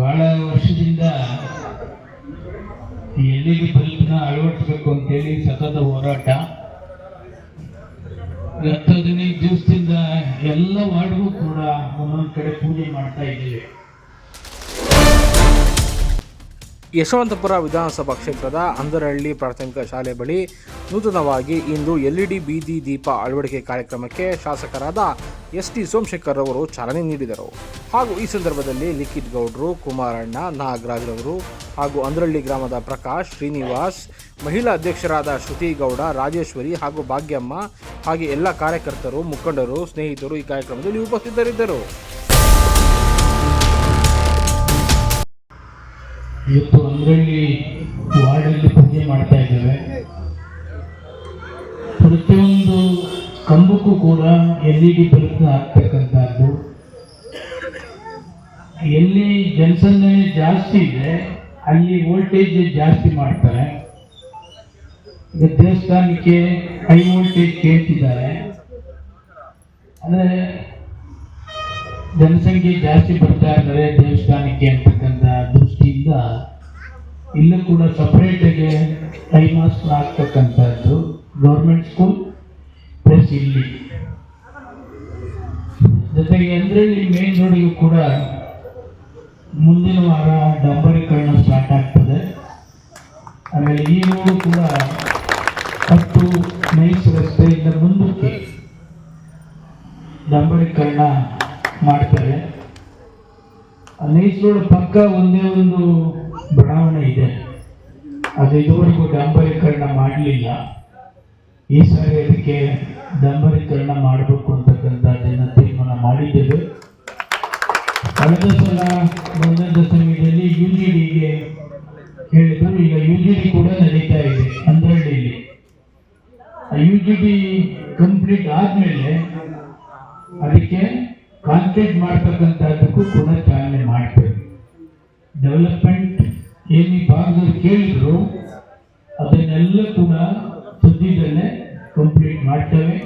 ಬಹಳ ವರ್ಷದಿಂದ L E D ಬಲ್ಬ್ನ ಅಳವಡಿಸ್ಬೇಕು ಅಂತೇಳಿ ಸತತ ಹೋರಾಟ. ಹತ್ತು ಹದಿನೈದು ದಿವಸದಿಂದ ಎಲ್ಲ ವಾರ್ಡ್ಗೂ ಕೂಡ ಒಂದೊಂದು ಕಡೆ ಪೂಜೆ ಮಾಡ್ತಾ ಇದ್ದೀವಿ. ಯಶವಂತಪುರ ವಿಧಾನಸಭಾ ಕ್ಷೇತ್ರದ ಅಂದರಹಳ್ಳಿ ಪ್ರಾಥಮಿಕ ಶಾಲೆ ಬಳಿ ನೂತನವಾಗಿ ಇಂದು ಎಲ್ಇಡಿ ಬೀದಿ ದೀಪ ಅಳವಡಿಕೆ ಕಾರ್ಯಕ್ರಮಕ್ಕೆ ಶಾಸಕರಾದ ಎಸ್ ಟಿ ಸೋಮಶೇಖರ್ ಅವರು ಚಾಲನೆ ನೀಡಿದರು. ಹಾಗೂ ಈ ಸಂದರ್ಭದಲ್ಲಿ ಲಿಖಿತ್ ಗೌಡ್ರು, ಕುಮಾರಣ್ಣ, ನಾಗರಾಜ್ ಅವರು ಹಾಗೂ ಅಂದರಹಳ್ಳಿ ಗ್ರಾಮದ ಪ್ರಕಾಶ್, ಶ್ರೀನಿವಾಸ್, ಮಹಿಳಾ ಅಧ್ಯಕ್ಷರಾದ ಶ್ರುತಿ ಗೌಡ, ರಾಜೇಶ್ವರಿ ಹಾಗೂ ಭಾಗ್ಯಮ್ಮ ಹಾಗೆ ಎಲ್ಲ ಕಾರ್ಯಕರ್ತರು, ಮುಖಂಡರು, ಸ್ನೇಹಿತರು ಈ ಕಾರ್ಯಕ್ರಮದಲ್ಲಿ ಉಪಸ್ಥಿತರಿದ್ದರು. ಇವತ್ತು ಅಂದ್ರಲ್ಲಿ ವಾರ್ಡಲ್ಲಿ ಪೂಜೆ ಮಾಡ್ತಾ ಇದ್ದೇವೆ. ಪ್ರತಿಯೊಂದು ಕಂಬಕ್ಕೂ ಕೂಡ ಎಲ್ ಇ ಡಿ ಬಲ್ಬ್ನ ಹಾಕ್ತಕ್ಕಂಥದ್ದು. ಎಲ್ಲಿ ಜನಸಂದಣಿ ಜಾಸ್ತಿ ಇದೆ, ಅಲ್ಲಿ ವೋಲ್ಟೇಜ್ ಜಾಸ್ತಿ ಮಾಡ್ತಾರೆ. ಈಗ ದೇವಸ್ಥಾನಕ್ಕೆ ಹೈ ವೋಲ್ಟೇಜ್ ಕೇಳ್ತಿದ್ದಾರೆ. ಅಂದರೆ ಜನಸಂಖ್ಯೆ ಜಾಸ್ತಿ ಬರ್ತಾ ಇದ್ದಾರೆ ದೇವಸ್ಥಾನಕ್ಕೆ ಅಂತಕ್ಕಂಥ ದೃಷ್ಟಿಯಿಂದ ಇಲ್ಲೂ ಕೂಡ ಸಪ್ರೇಟಾಗಿ ಟೈಮಾಸ್ ಆಗ್ತಕ್ಕಂಥದ್ದು ಗೌರ್ಮೆಂಟ್ ಸ್ಕೂಲ್ ಪ್ಲಸ್ ಇಲ್ಲಿ. ಜೊತೆಗೆ ಅಂದ್ರಲ್ಲಿ ಮೇನ್ ರೋಡಿಗೂ ಕೂಡ ಮುಂದಿನ ವಾರ ಡಂಬರೀಕರಣ ಸ್ಟಾರ್ಟ್ ಆಗ್ತದೆ. ಆಮೇಲೆ ಈ ರೋಡು ಕೂಡ ಹತ್ತು ನೈಸ್ ರಸ್ತೆಯಿಂದ ಮುಂದಕ್ಕೆ ಡಂಬರೀಕರಣ ಮಾಡ್ತಾರೆ. ನೈಸ್ ಪಕ್ಕ ಒಂದೇ ಒಂದು ಬಡಾವಣೆ ಇದೆ. ಅದು ಇದುವರೆಗೂ ಡಾಂಬರೀಕರಣ ಮಾಡಲಿಲ್ಲ. ಈ ಸಾರಿ ಅದಕ್ಕೆ ಡಾಂಬರೀಕರಣ ಮಾಡಬೇಕು ಅಂತಕ್ಕಂಥದ್ದನ್ನು ತೀರ್ಮಾನ ಮಾಡಿದ್ದೇವೆ. ಕಳೆದ ಸಲ ಬಂದಂಥ ಸಮಯದಲ್ಲಿ ಯು ಜಿ ಡಿಗೆ ಹೇಳಿದ್ರು, ಈಗ ಯು ಜಿ ಡಿ ಕೂಡ ನಡೀತಾ ಇದೆ ಅಂದ್ರಳ್ಳಿಯಲ್ಲಿ ಯು ಜಿ ಡಿ ಕಂಪ್ಲೀಟ್ ಆದಮೇಲೆ ಅದಕ್ಕೆ ಕಾನ್ಸಂಟ್ರೇಟ್ ಮಾಡ್ತಕ್ಕಂಥದ್ದಕ್ಕೂ ಕೂಡ ಮಾಡ್ತೇವೆ ಡೆವಲಪ್ಮೆಂಟ್ ಏನು ಭಾಗದಲ್ಲಿ ಕೇಳಿದ್ರು ಅದನ್ನೆಲ್ಲ ಕೂಡ ಸದ್ಯದಲ್ಲೇ ಕಂಪ್ಲೀಟ್ ಮಾಡ್ತೇವೆ.